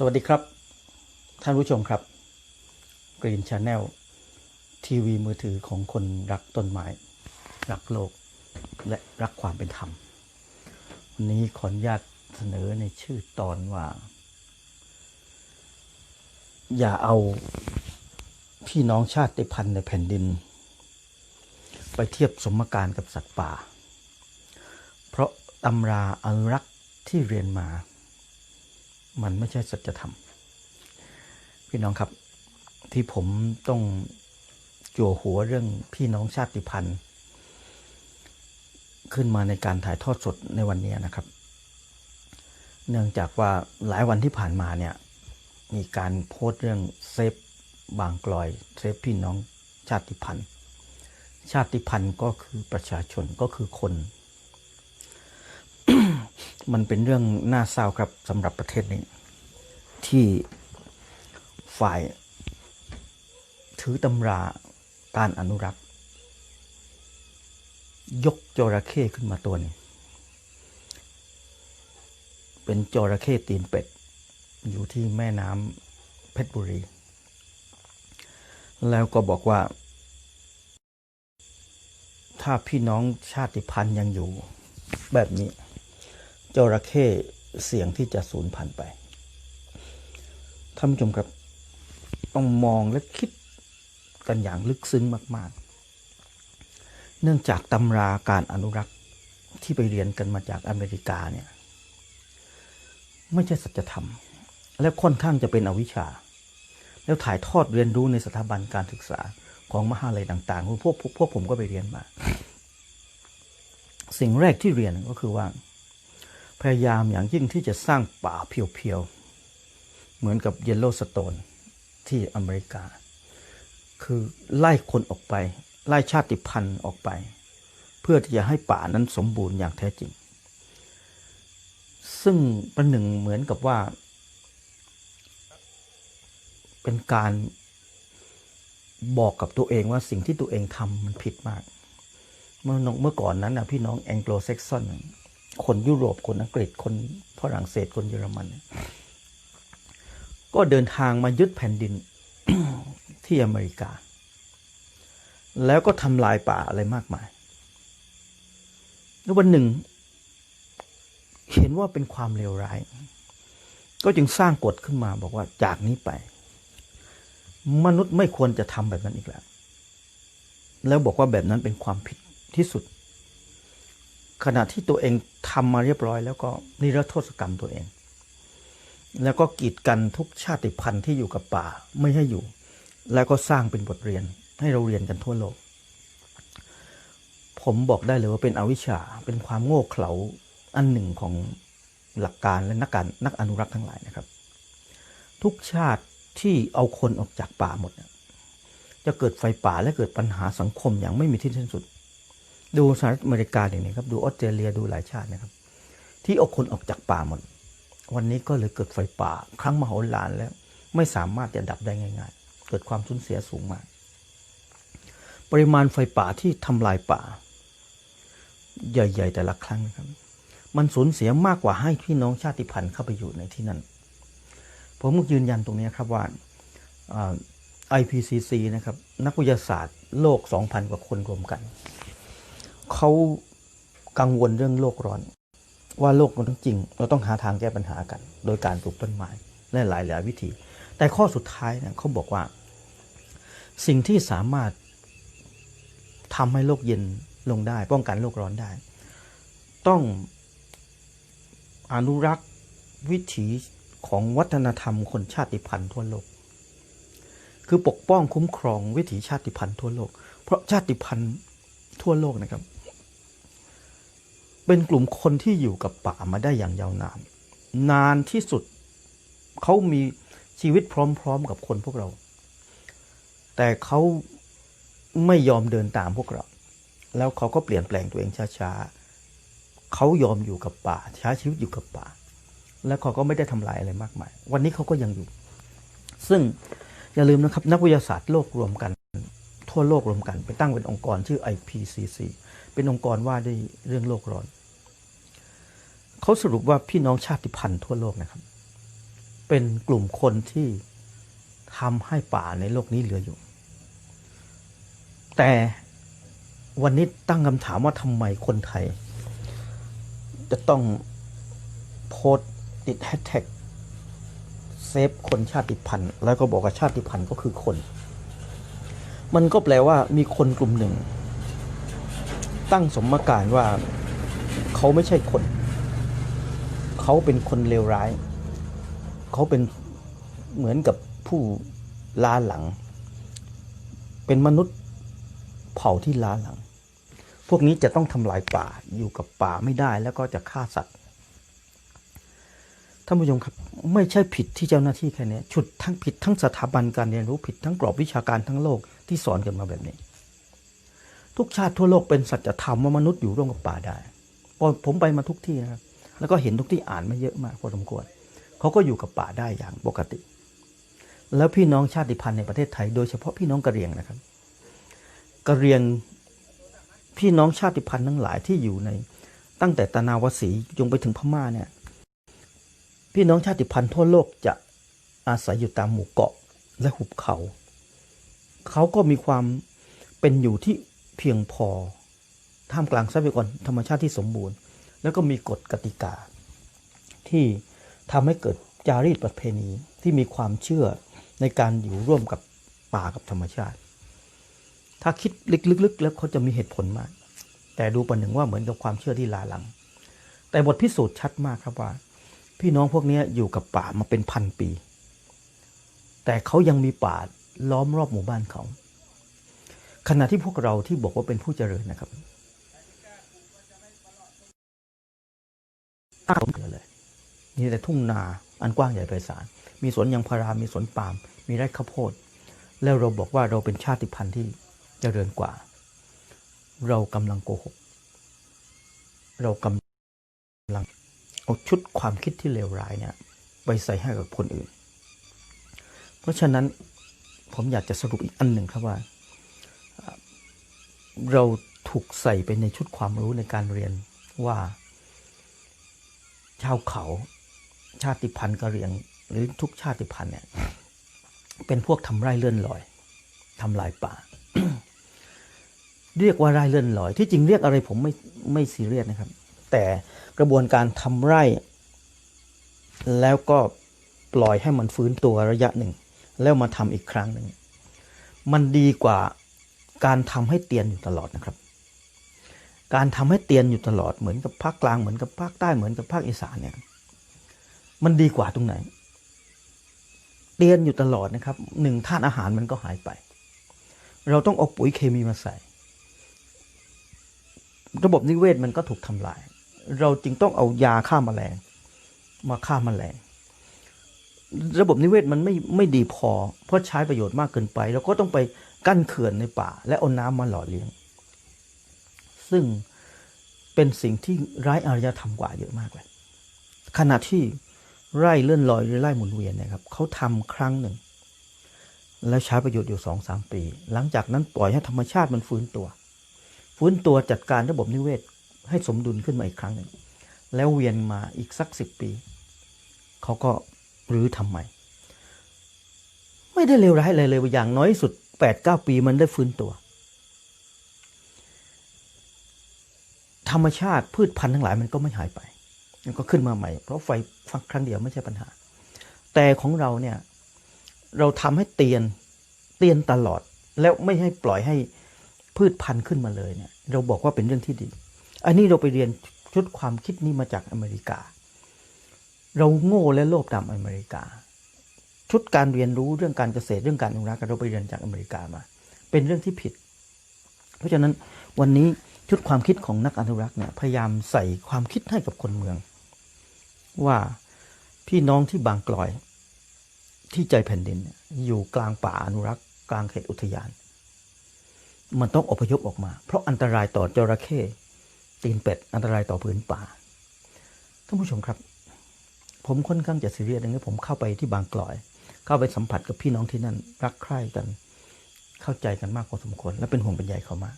สวัสดีครับ ท่านผู้ชมครับ Green Channel ทีวีมือถือของคนรักต้นไม้ รักโลก และรักความเป็นธรรม วันนี้ขออนุญาตเสนอในชื่อตอนว่า อย่าเอาพี่น้องชาติพันธุ์ในแผ่นดิน ไปเทียบสมการกับสัตว์ป่า เพราะตำราอนุรักษ์ที่เรียนมา มันไม่ใช่สัจธรรม พี่น้องครับ ที่ผมต้องจั่วหัวเรื่องพี่น้องชาติพันธุ์ ขึ้นมาในการถ่ายทอดสดในวันนี้นะครับ เนื่องจากว่าหลายวันที่ผ่านมาเนี่ยมีการโพสต์เรื่องเซฟบางกลอยเซฟพี่น้องชาติพันธุ์ ชาติพันธุ์ก็คือประชาชนก็คือคน มันเป็นเรื่องน่าเศร้าครับสำหรับประเทศนี้ ที่ฝ่ายถือตำราการอนุรักษ์ ยกจระเข้ขึ้นมาตัวนึงเป็นจระเข้ตีนเป็ด อยู่ที่แม่น้ำเพชรบุรี แล้วก็บอกว่า ถ้าพี่น้องชาติพันธุ์ยังอยู่แบบนี้ จระเข้เสียงที่จะสูญพันธุ์ไปท่านผู้ชมครับ ต้องมองและคิดกันอย่างลึกซึ้งมาก ๆ เนื่องจากตำราการอนุรักษ์ที่ไปเรียนกันมาจากอเมริกาเนี่ยไม่ใช่สัจธรรม และค่อนข้างจะเป็นอวิชชา แล้วถ่ายทอดเรียนรู้ในสถาบันการศึกษาของมหาลัยต่างๆพวกพวกพวกผมก็ไปเรียนมา สิ่งแรกที่เรียนก็คือว่า พยายามอย่างยิ่งที่จะสร้างป่าเพียวๆ เหมือนกับเยลโลสโตนที่อเมริกา คือไล่คนออกไป ไล่ชาติพันธุ์ออกไป เพื่อที่จะให้ป่านั้นสมบูรณ์อย่างแท้จริง ซึ่งประหนึ่งเหมือนกับว่า เป็นการบอกกับตัวเองว่าสิ่งที่ตัวเองทำมันผิดมาก เมื่อเมื่อก่อนนั้นนะพี่น้องแองโกลเซ็กซอน คนยุโรปคนอังกฤษคนฝรั่งเศสคนเยอรมัน ก็เดินทางมายึดแผ่นดินที่อเมริกา แล้วก็ทำลายป่าอะไรมากมายแล้ววันหนึ่ง เห็นว่าเป็นความเลวร้าย ก็จึงสร้างกฎขึ้นมาบอกว่าจากนี้ไป มนุษย์ไม่ควรจะทำแบบนั้นอีกแล้ว แล้วบอกว่าแบบนั้นเป็นความผิดที่สุด ขณะที่ตัวเองทำมาเรียบร้อย แล้วก็นิรโทษกรรมตัวเอง แล้วก็กีดกันทุกชาติพันธุ์ที่อยู่กับป่าไม่ให้อยู่ แล้วก็สร้างเป็นบทเรียนให้เราเรียนกันทั่วโลก ผมบอกได้เลยว่าเป็นอวิชชาเป็นความโง่เขลาอันหนึ่งของหลักการและนักการนักอนุรักษ์ทั้งหลายนะครับ ทุกชาติที่เอาคนออกจากป่าหมดจะเกิดไฟป่าและเกิดปัญหาสังคมอย่างไม่มีที่สิ้นสุด ดูสหรัฐอเมริกาอย่างนี้ครับดูออสเตรเลียดูหลายชาตินะครับ ที่เอาคนออกจากป่าหมด วันนี้ก็เลยเกิดไฟป่า ครั้งมโหฬารแล้ว ไม่สามารถจะดับได้ง่าย ๆ เกิดความสูญเสียสูงมาก ปริมาณไฟป่าที่ทำลายป่า ใหญ่ ๆ แต่ละครั้งนะครับ มันสูญเสียมากกว่าให้พี่น้องชาติพันธุ์เข้าไปอยู่ในที่นั่นผมก็ยืนยันตรงนี้ครับว่า IPCC นะครับนักวิทยาศาสตร์โลก 2,000 กว่าคนรวมกัน เขากังวลเรื่องโลกร้อน ว่าโลกมันต้องจริง เราต้องหาทางแก้ปัญหากัน โดยการปลูกต้นไม้และหลายหลายวิธี แต่ข้อสุดท้ายเนี่ยเขาบอกว่า สิ่งที่สามารถทำให้โลกเย็นลงได้ ป้องกันโลกร้อนได้ ต้องอนุรักษ์วิถีของวัฒนธรรมคนชาติพันธุ์ทั่วโลก คือปกป้องคุ้มครองวิถีชาติพันธุ์ทั่วโลก เพราะชาติพันธุ์ทั่วโลกนะครับ เป็นกลุ่มคนที่อยู่กับป่ามาได้อย่างยาวนาน นานที่สุดเขามีชีวิตพร้อม ๆ กับคนพวกเรา แต่เขาไม่ยอมเดินตามพวกเรา แล้วเขาก็เปลี่ยนแปลงตัวเองช้าๆเขายอมอยู่กับป่าใช้ชีวิตอยู่กับป่า แล้วเขาก็ไม่ได้ทำลายอะไรมากมาย วันนี้เขาก็ยังอยู่ ซึ่งอย่าลืมนะครับ นักวิทยาศาสตร์โลกรวมกัน ทั่วโลกรวมกัน ไปตั้งเป็นองค์กรชื่อ IPCC เป็นองค์กรว่าด้วยเรื่องโลกร้อน เขาสรุปว่าพี่น้องชาติพันธุ์ทั่วโลกนะครับ เป็นกลุ่มคนที่ทำให้ป่าในโลกนี้เหลืออยู่ แต่วันนี้ตั้งคำถามว่าทำไมคนไทย จะต้องโพสติดแฮชแท็กเซฟคนชาติพันธุ์แล้วก็บอกว่าชาติพันธุ์ก็คือคน มันก็แปลว่ามีคนกลุ่มหนึ่ง ตั้งสมการว่าเขาไม่ใช่คน เขาเป็นคนเลวร้าย เขาเป็นเหมือนกับผู้ล้าหลัง เป็นมนุษย์เผ่าที่ล้าหลัง พวกนี้จะต้องทำลายป่าอยู่กับป่าไม่ได้แล้วก็จะฆ่าสัตว์ท่านผู้ชมครับไม่ใช่ผิดที่เจ้าหน้าที่แค่นี้ฉุดทั้งผิดทั้งสถาบันการเรียนรู้ผิดทั้งกรอบวิชาการทั้งโลกที่สอนกันมาแบบนี้ ทุกชาติทั่วโลกเป็นสัจธรรมว่ามนุษย์อยู่ร่วมกับป่าได้ผมไปมาทุกที่นะครับ แล้วก็เห็นทุกที่อ่านมาเยอะมากพอสมควรเขาก็อยู่กับป่าได้อย่างปกติ แล้วพี่น้องชาติพันธุ์ในประเทศไทย โดยเฉพาะพี่น้องกะเหรี่ยงนะครับกะเหรี่ยงพี่น้องชาติพันธุ์ทั้งหลายที่อยู่ใน ตั้งแต่ตะนาวสีจงไปถึงพม่าเนี่ยพี่น้องชาติพันธุ์ทั่วโลกจะอาศัยอยู่ตามหมู่เกาะและหุบเขา เขาก็มีความเป็นอยู่ที่เพียงพอท่ามกลางทรัพยากรธรรมชาติที่สมบูรณ์ แล้วก็มีกฎกติกา ที่ทำให้เกิดจารีตประเพณีที่มีความเชื่อในการอยู่ร่วมกับป่ากับธรรมชาติ ถ้าคิดลึกๆ แล้วเขาจะมีเหตุผลมาก แต่ดูประหนึ่งว่าเหมือนกับความเชื่อที่ลาหลัง แต่บทพิสูจน์ชัดมากครับว่า พี่น้องพวกนี้อยู่กับป่ามาเป็นพันปี แต่เขายังมีป่าล้อมรอบหมู่บ้านเขาขณะที่พวกเราที่บอกว่าเป็นผู้เจริญนะครับ ตั้งเกิดเลย มีแต่ทุ่งนาอันกว้างใหญ่ไพศาล มีสวนยางพารา มีสวนปาล์ม มีไร่ข้าวโพด แล้วเราบอกว่าเราเป็นชาติพันธุ์ที่เจริญกว่า เรากำลังโกหก เรากำลังเอาชุดความคิดที่เลวร้ายเนี่ยไปใส่ให้กับคนอื่น เพราะฉะนั้นผมอยากจะสรุปอีกอันหนึ่งครับว่า เราถูกใส่ไปในชุดความรู้ในการเรียนว่า ชาวเขาชาติพันธุ์กะเหรี่ยง หรือทุกชาติพันธุ์เนี่ยเป็นพวกทำไร่เลื่อนลอยทำลายป่า เรียกว่าไร่เลื่อนลอย ที่จริงเรียกอะไรผมไม่ไม่ซีเรียสนะครับ แต่กระบวนการทำไร่ แล้วก็ปล่อยให้มันฟื้นตัวระยะหนึ่ง แล้วมาทำอีกครั้งหนึ่ง มันดีกว่าการทำให้เตียนอยู่ตลอดนะครับ การทำให้เตียนอยู่ตลอดเหมือนกับภาคกลางเหมือนกับภาคใต้เหมือนกับภาคอีสานเนี่ย มันดีกว่าตรงไหน เตียนอยู่ตลอดนะครับหนึ่งธาตุอาหารมันก็หายไป เราต้องเอาปุ๋ยเคมีมาใส่ ระบบนิเวศมันก็ถูกทำลาย เราจึงต้องเอายาฆ่าแมลง มาฆ่าแมลงระบบนิเวศมันไม่ไม่ดีพอ เพราะใช้ประโยชน์มากเกินไป เราก็ต้องไปกั้นเขื่อนในป่า และเอาน้ำมาหล่อเลี้ยง ซึ่งเป็นสิ่งที่ร้ายอารยธรรมกว่าเยอะมากเลย ขณะที่ไร่เลื่อนลอยหรือไร่หมุนเวียนเนะครับเขาทำครั้งหนึ่ง แล้วใช้ประโยชน์อยู่สองสามปี หลังจากนั้นปล่อยให้ธรรมชาติมันฟื้นตัว ฟื้นตัวจัดการระบบนิเวศให้สมดุลขึ้นมาอีกครั้งหนึ่งแล้วเวียนมาอีกสักสิบปีเขาก็รื้อทำใหม่ไม่ได้เลวร้ายอะไรเลยอย่างน้อยสุดแปดเก้าปีมันได้ฟื้นตัว ธรรมชาติพืชพันธุ์ทั้งหลายมันก็ไม่หายไป มันก็ขึ้นมาใหม่ เพราะไฟฟักครั้งเดียวไม่ใช่ปัญหา แต่ของเราเนี่ยเราทำให้เตียนเตียนตลอดแล้วไม่ให้ปล่อยให้พืชพันธุ์ขึ้นมาเลยเนี่ยเราบอกว่าเป็นเรื่องที่ดี อันนี้เราไปเรียนชุดความคิดนี้มาจากอเมริกา เราโง่และโลภตามอเมริกา ชุดการเรียนรู้เรื่องการเกษตรเรื่องการอนุรักษ์เราไปเรียนจากอเมริกามา เป็นเรื่องที่ผิด เพราะฉะนั้นวันนี้ ชุดความคิดของนักอนุรักษ์เนี่ยพยายามใส่ความคิดให้กับคนเมือง ว่าพี่น้องที่บางกลอย ที่ใจแผ่นดินอยู่กลางป่าอนุรักษ์ กลางเขตอุทยาน มันต้องอพยพออกมา เพราะอันตรายต่อจระเข้ตีนเป็ดอันตรายต่อพื้นป่าท่านผู้ชมครับ ผมค่อนข้างจะซีเรียสดังนี้ผมเข้าไปที่บางกลอย เข้าไปสัมผัสกับพี่น้องที่นั่นรักใคร่กัน เข้าใจกันมากพอสมควรและเป็นห่วงเป็นใยเขามาก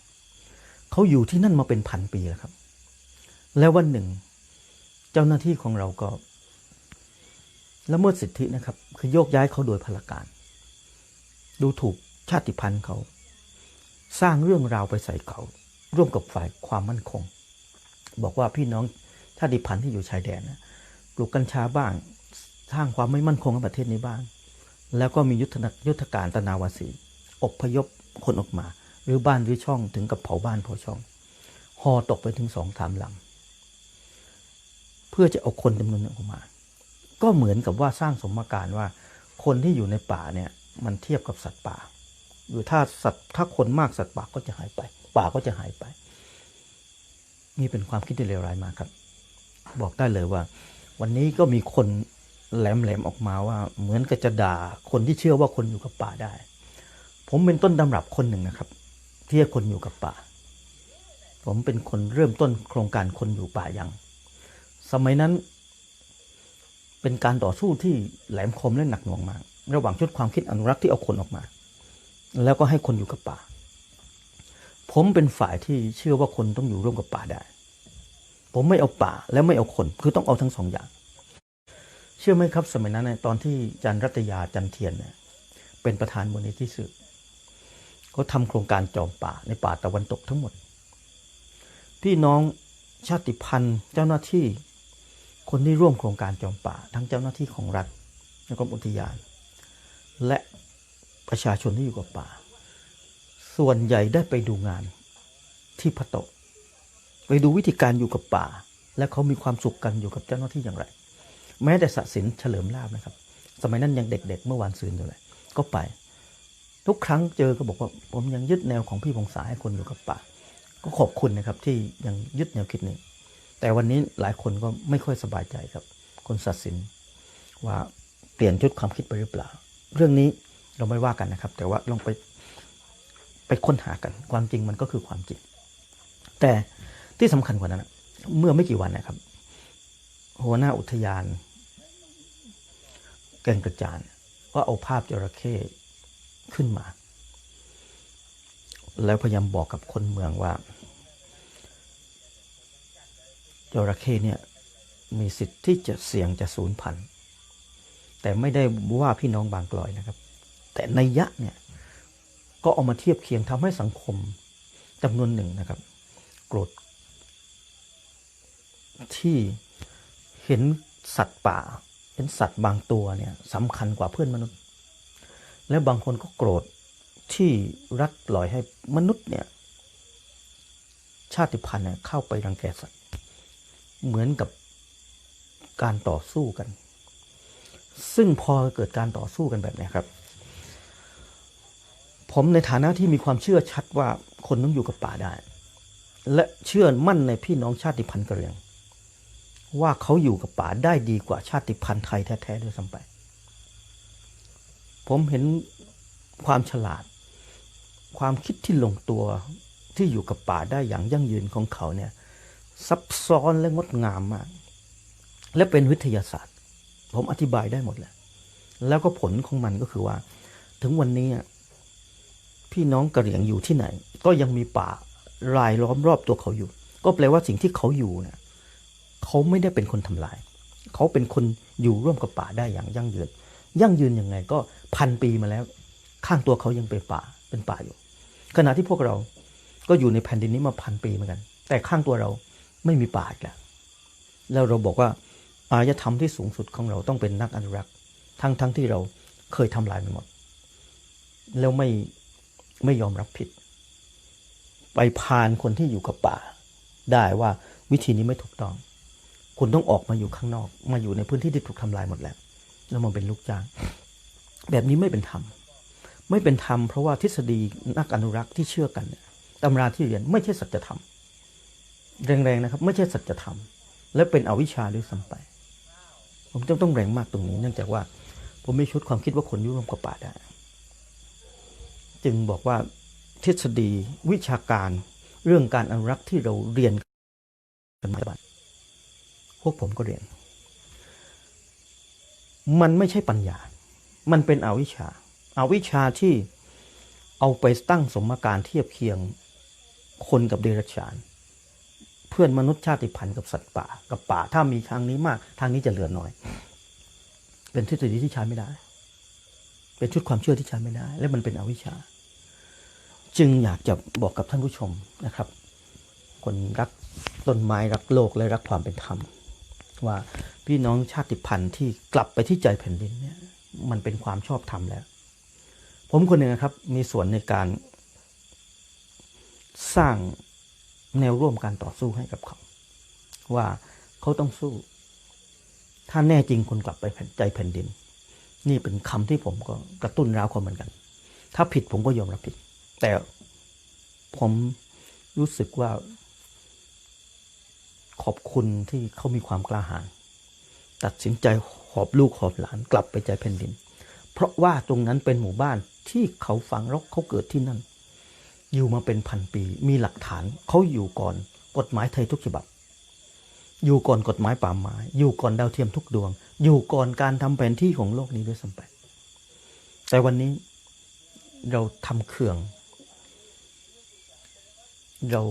เขาอยู่ที่นั่นมาเป็นพันปีแล้วครับ แล้ววันหนึ่ง เจ้าหน้าที่ของเราก็ละเมิดสิทธินะครับ คือโยกย้ายเขาโดยพลการ ดูถูกชาติพันธุ์เขา สร้างเรื่องราวไปใส่เขา ร่วมกับฝ่ายความมั่นคง บอกว่าพี่น้องชาติพันธุ์ที่อยู่ชายแดนนะปลูกกัญชาบ้างสร้างความไม่มั่นคงในประเทศนี้บ้าง แล้วก็มียุทธนยุทธการตนาวาสี อบพยพคนออกมา รือบ้านหรือช่องถึงกับเผาบ้านเผาช่องหอตกไปถึงสองสามลำเพื่อจะเอาคนจำนวนหนึ่งออกมา ก็เหมือนกับว่าสร้างสมการว่า คนที่อยู่ในป่าเนี่ยมันเทียบกับสัตว์ป่าหรือถ้าสัตว์ถ้าคนมากสัตว์ป่าก็จะหายไป ป่าก็จะหายไป นี่เป็นความคิดที่เลวร้ายมากครับ บอกได้เลยว่า วันนี้ก็มีคนแหลมๆออกมาว่า เหมือนกับจะด่าคนที่เชื่อว่าคนอยู่กับป่าได้ ผมเป็นต้นตำรับคนหนึ่งนะครับ ที่ให้คนอยู่กับป่า ผมเป็นคนเริ่มต้นโครงการคนอยู่ป่ายัง สมัยนั้น เป็นการต่อสู้ที่แหลมคมและหนักหน่วงมาก ระหว่างชุดความคิดอนุรักษ์ที่เอาคนออกมา แล้วก็ให้คนอยู่กับป่า ผมเป็นฝ่ายที่เชื่อว่าคนต้องอยู่ร่วมกับป่าได้ ผมไม่เอาป่าและไม่เอาคน คือต้องเอาทั้งสองอย่าง เชื่อไหมครับสมัยนั้นตอนที่จันรัตยาจันเทียนเนี่ยเป็นประธานมูลนิธิสืบ เขาทำโครงการจอมป่าในป่าตะวันตกทั้งหมด พี่น้องชาติพันธุ์เจ้าหน้าที่ คนที่ร่วมโครงการจอมป่า ทั้งเจ้าหน้าที่ของรัฐและกรมอุทยาน และประชาชนที่อยู่กับป่า ส่วนใหญ่ได้ไปดูงานที่พะโตะไปดูวิธีการอยู่กับป่า และเขามีความสุขกันอยู่กับเจ้าหน้าที่อย่างไร แม้แต่สสินเฉลิมลาบนะครับ สมัยนั้นยังเด็ก ๆ เมื่อวานซืนอยู่เลยก็ไป ทุกครั้งเจอก็บอกว่าผมยังยึดแนวของพี่พงษาให้คนอยู่กับป่า ก็ขอบคุณนะครับที่ยังยึดแนวคิดนี้ แต่วันนี้หลายคนก็ไม่ค่อยสบายใจครับ คนสัสินว่าเปลี่ยนชุดความคิดไปหรือเปล่า เรื่องนี้เราไม่ว่ากันนะครับ แต่ว่าลองไปไปค้นหากันความจริงมันก็คือความจริง แต่ที่สำคัญกว่านั้นเมื่อไม่กี่วันนะครับ หัวหน้าอุทยานแก่งกระจานก็เอาภาพจระเข้ ขึ้นมา แล้วพยายามบอกกับคนเมืองว่าจระเข้เนี่ยมีสิทธิ์ที่จะเสี่ยงจะสูญพันธุ์แต่ไม่ได้ว่าพี่น้องบางกลอยนะครับ แต่ในยะเนี่ยก็เอามาเทียบเคียงทำให้สังคมจำนวนหนึ่งนะครับ โกรธที่เห็นสัตว์ป่า เห็นสัตว์บางตัวเนี่ยสำคัญกว่าเพื่อนมนุษย์ และบางคนก็โกรธที่รัฐปล่อยให้มนุษย์เนี่ย ชาติพันธุ์เนี่ยเข้าไปรังแกสัตว์เหมือนกับการต่อสู้กัน ซึ่งพอเกิดการต่อสู้กันแบบนี้ครับ ผมในฐานะที่มีความเชื่อชัดว่าคนต้องอยู่กับป่าได้ และเชื่อมั่นในพี่น้องชาติพันธุ์กะเหรี่ยง ว่าเขาอยู่กับป่าได้ดีกว่าชาติพันธุ์ไทยแท้ๆด้วยซ้ำไป ผมเห็นความฉลาด ความคิดที่ลงตัวที่อยู่กับป่าได้อย่างยั่งยืนของเขาเนี่ยซับซ้อนและงดงามมาก และเป็นวิทยาศาสตร์ ผมอธิบายได้หมดแหละแล้วก็ผลของมันก็คือว่า ถึงวันนี้พี่น้องกระเหรี่ยงอยู่ที่ไหน ก็ยังมีป่ารายล้อมรอบตัวเขาอยู่ ก็แปลว่าสิ่งที่เขาอยู่เนี่ยเขาไม่ได้เป็นคนทำลาย เขาเป็นคนอยู่ร่วมกับป่าได้อย่างยั่งยืน ยั่งยืนยังไงก็พันปีมาแล้ว ข้างตัวเขายังเป็นป่าเป็นป่าอยู่ ขณะที่พวกเราก็อยู่ในแผ่นดินนี้มาพันปีเหมือนกัน แต่ข้างตัวเราไม่มีป่าอีกแล้วแล้วเราบอกว่าอารยธรรมที่สูงสุดของเราต้องเป็นนักอนุรักษ์ ทั้งทั้งที่เราเคยทำลายมันหมด แล้วไม่ไม่ยอมรับผิด ไปพานคนที่อยู่กับป่า ได้ว่าวิธีนี้ไม่ถูกต้อง คุณต้องออกมาอยู่ข้างนอก มาอยู่ในพื้นที่ที่ถูกทำลายหมดแล้ว แล้วมาเป็นลูกจ้าง แบบนี้ไม่เป็นธรรม ไม่เป็นธรรมเพราะว่าทฤษฎีนักอนุรักษ์ที่เชื่อกันเนี่ยตำราที่เรียนไม่ใช่สัจธรรม แรงๆนะครับ ไม่ใช่สัจธรรม และเป็นอวิชชาด้วยซ้ำไป ผมจะต้องแรงมากตรงนี้ เนื่องจากว่า ผมไมีชุดความคิดว่าคนยุ่ร่วมกับป่าได้จึงบอกว่าทฤษฎีวิชาการเรื่องการอนุรักษ์ที่เราเรียนกันมาพวกผมก็เรียน มันไม่ใช่ปัญญา มันเป็นอวิชชาอาวิชชาที่เอาไปตั้งสมการเทียบเคียงคนกับเดรัจฉาน เพื่อนมนุษย์ชาติพันธุ์กับสัตว์ป่า กับป่า ถ้ามีทางนี้มาก ทางนี้จะเหลือน้อย เป็นทฤษฎีที่ใช้ไม่ได้ เป็นชุดความเชื่อที่ใช้ไม่ได้ และมันเป็นอวิชชา จึงอยากจะบอกกับท่านผู้ชมนะครับ คนรักต้นไม้รักโลกและรักความเป็นธรรม ว่าพี่น้องชาติพันธุ์ที่กลับไปที่ใจแผ่นดินเนี่ยมันเป็นความชอบธรรมแล้ว ผมคนหนึ่งนะครับ มีส่วนในการสร้างแนวร่วมการต่อสู้ให้กับเขา ว่าเขาต้องสู้ ถ้าแน่จริงคนกลับไปใจแผ่นดิน นี่เป็นคำที่ผมก็กระตุ้นร้าวเขาเหมือนกัน ถ้าผิดผมก็ยอมรับผิด แต่ผมรู้สึกว่า ขอบคุณที่เขามีความกล้าหาญตัดสินใจหอบลูกหอบหลานกลับไปใจแผ่นดิน เพราะว่าตรงนั้นเป็นหมู่บ้านที่เขาฝังรกเขาเกิดที่นั่น อยู่มาเป็นพันปี มีหลักฐานเขาอยู่ก่อนกฎหมายไทยทุกฉบับ อยู่ก่อนกฎหมายป่าไม้อยู่ก่อนดาวเทียมทุกดวง อยู่ก่อนการทำแผนที่ของโลกนี้ด้วยซ้ำไปแต่วันนี้เราทำเขื่อง เรา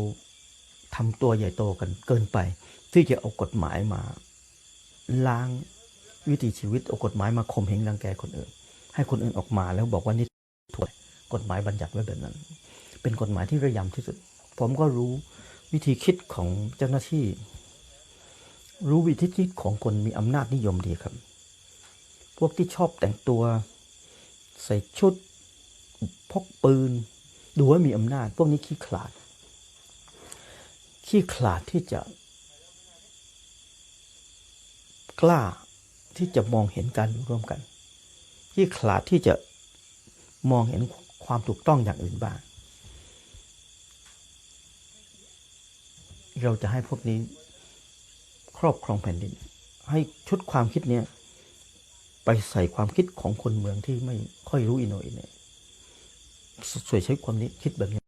ทำตัวใหญ่โตกันเกินไป ที่จะเอากฎหมายมา ล้างวิถีชีวิตเอากฎหมายมาข่มเหงรังแกคนอื่น ให้คนอื่นออกมาแล้วบอกว่านี่ถูกกฎหมายบัญญัติไว้แบบนั้น เป็นกฎหมายที่ระยำที่สุด ผมก็รู้วิธีคิดของเจ้าหน้าที่ รู้วิธีคิดของคนมีอำนาจนิยมดีครับ พวกที่ชอบแต่งตัว ใส่ชุดพกปืน ดูว่ามีอำนาจ พวกนี้ขี้ขลาด ขี้ขลาดที่จะ กล้าที่จะมองเห็นการอยู่ร่วมกัน ขี้ขลาดที่จะมองเห็นความถูกต้องอย่างอื่นบ้าง เราจะให้พวกนี้ครอบครองแผ่นดิน ให้ชุดความคิดเนี้ยไปใส่ความคิดของคนเมืองที่ไม่ค่อยรู้อินโนอินเน่สวยใช้ความนี้คิดแบบนี้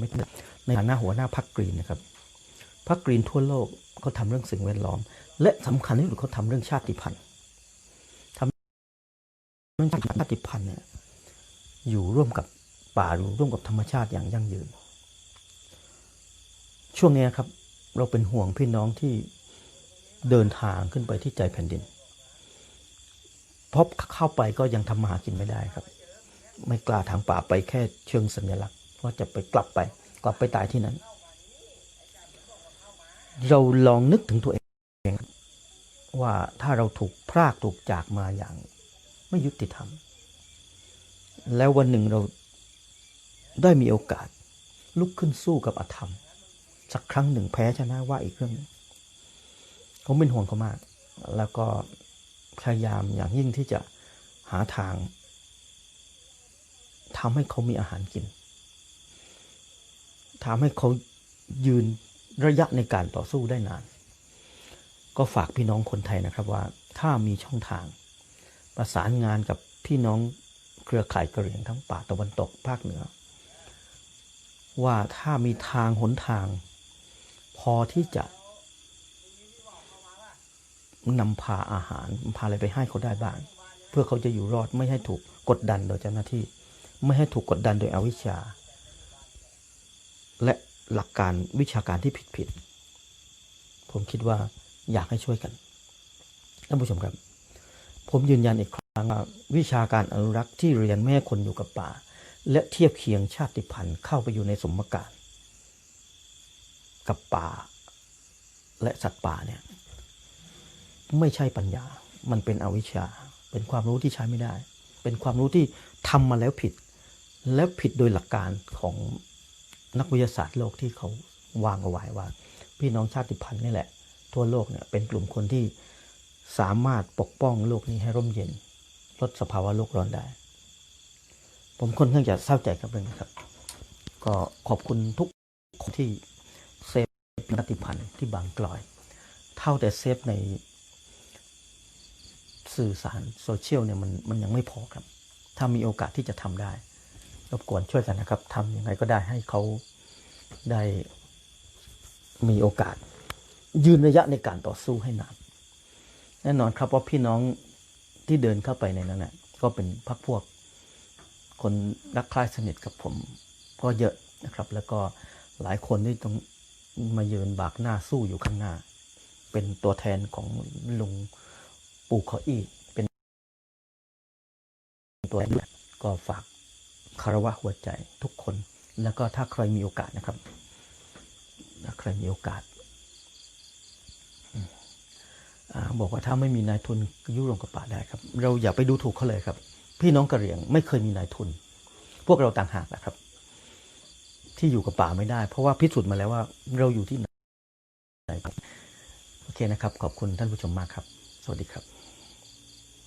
ไม่ได้ ในฐานะหัวหน้าพรรคกรีนนะครับพรรคกรีนทั่วโลกเขาทำเรื่องสิ่งแวดล้อม และสำคัญที่สุดเขาทำเรื่องชาติพันธุ์ทำเรื่องชาติพันธุ์เนี่ยอยู่ร่วมกับป่าอยู่ร่วมกับธรรมชาติอย่างยั่งยืน ช่วงนี้ครับเราเป็นห่วงพี่น้องที่เดินทางขึ้นไปที่ใจแผ่นดินเพราะเข้าไปก็ยังทำมาหากินไม่ได้ครับ ไม่กล้าทางป่าไปแค่เชิงสัญลักษณ์ว่าจะไปกลับไป กลับไปตายที่นั้น เราลองนึกถึงตัวเองว่าถ้าเราถูกพรากถูกจากมาอย่างไม่ยุติธรรม แล้ววันหนึ่งเราได้มีโอกาส ลุกขึ้นสู้กับอธรรม สักครั้งหนึ่งแพ้ชนะว่าอีกเรื่องนึงผมเป็นห่วงเขามาก แล้วก็พยายามอย่างยิ่งที่จะหาทางทำให้เขามีอาหารกิน ทำให้เขายืนระยะในการต่อสู้ได้นาน ก็ฝากพี่น้องคนไทยนะครับว่า ถ้ามีช่องทาง ประสานงานกับพี่น้องเครือข่ายกะเหรี่ยงทั้งป่าตะวันตกภาคเหนือ ว่าถ้ามีทางหนทาง พอที่จะนำพาอาหารพาอะไรไปให้เขาได้บ้าง เพื่อเขาจะอยู่รอดไม่ให้ถูกกดดันโดยเจ้าหน้าที่ ไม่ให้ถูกกดดันโดยอวิชชา และหลักการวิชาการที่ผิดผิดๆผมคิดว่าอยากให้ช่วยกันท่านผู้ชมครับ ผมยืนยันอีกครั้งว่าวิชาการอนุรักษ์ที่เรียนแม่คนอยู่กับป่า และเทียบเคียงชาติพันธุ์เข้าไปอยู่ในสมการ กับป่า และสัตว์ป่าเนี่ยไม่ใช่ปัญญา มันเป็นอวิชชา เป็นความรู้ที่ใช้ไม่ได้ เป็นความรู้ที่ทำมาแล้วผิด และผิดโดยหลักการของ นักวิทยาศาสตร์โลกที่เขาวางเอาไว้ว่า พี่น้องชาติพันธุ์นี่แหละ ทั่วโลกเนี่ยเป็นกลุ่มคนที่สามารถปกป้องโลกนี้ให้ร่มเย็น ลดสภาวะโลกร้อนได้ ผมค่อนข้างจะเศร้าใจกับเรื่องนี้ครับ ก็ขอบคุณทุกคนที่เซฟชาติพันธุ์ที่บางกลอย เท่าแต่เซฟในสื่อสารโซเชียลเนี่ยมันมันยังไม่พอครับ ถ้ามีโอกาสที่จะทำได้ รบกวนช่วยกันนะครับทำยังไงก็ได้ให้เขาได้มีโอกาส ยืนระยะในการต่อสู้ให้นานแน่นอนครับว่าพี่น้องที่เดินเข้าไปในนั้นนะก็เป็นพักพวก คนรักใคร่สนิทกับผม ก็เยอะนะครับ แล้วก็หลายคนที่ต้องมายืนบากหน้าสู้อยู่ข้างหน้า เป็นตัวแทนของลุงปู่เขาอี้ตัวด้วก็ฝาก คารวะหัวใจทุกคน แล้วก็ถ้าใครมีโอกาสนะครับถ้าใครมีโอกาสอบอกว่าถ้าไม่มีนายทุนยุโรปกับป่าได้ครับ เราอย่าไปดูถูกเขาเลยครับ พี่น้องกะเหรี่ยงไม่เคยมีนายทุน พวกเราต่างหากนะครับ ที่อยู่กับป่าไม่ได้ เพราะว่าพิสูจน์มาแล้วว่า เราอยู่ที่ไหนโอเคนะครับ ขอบคุณท่านผู้ชมมากครับ สวัสดีครับ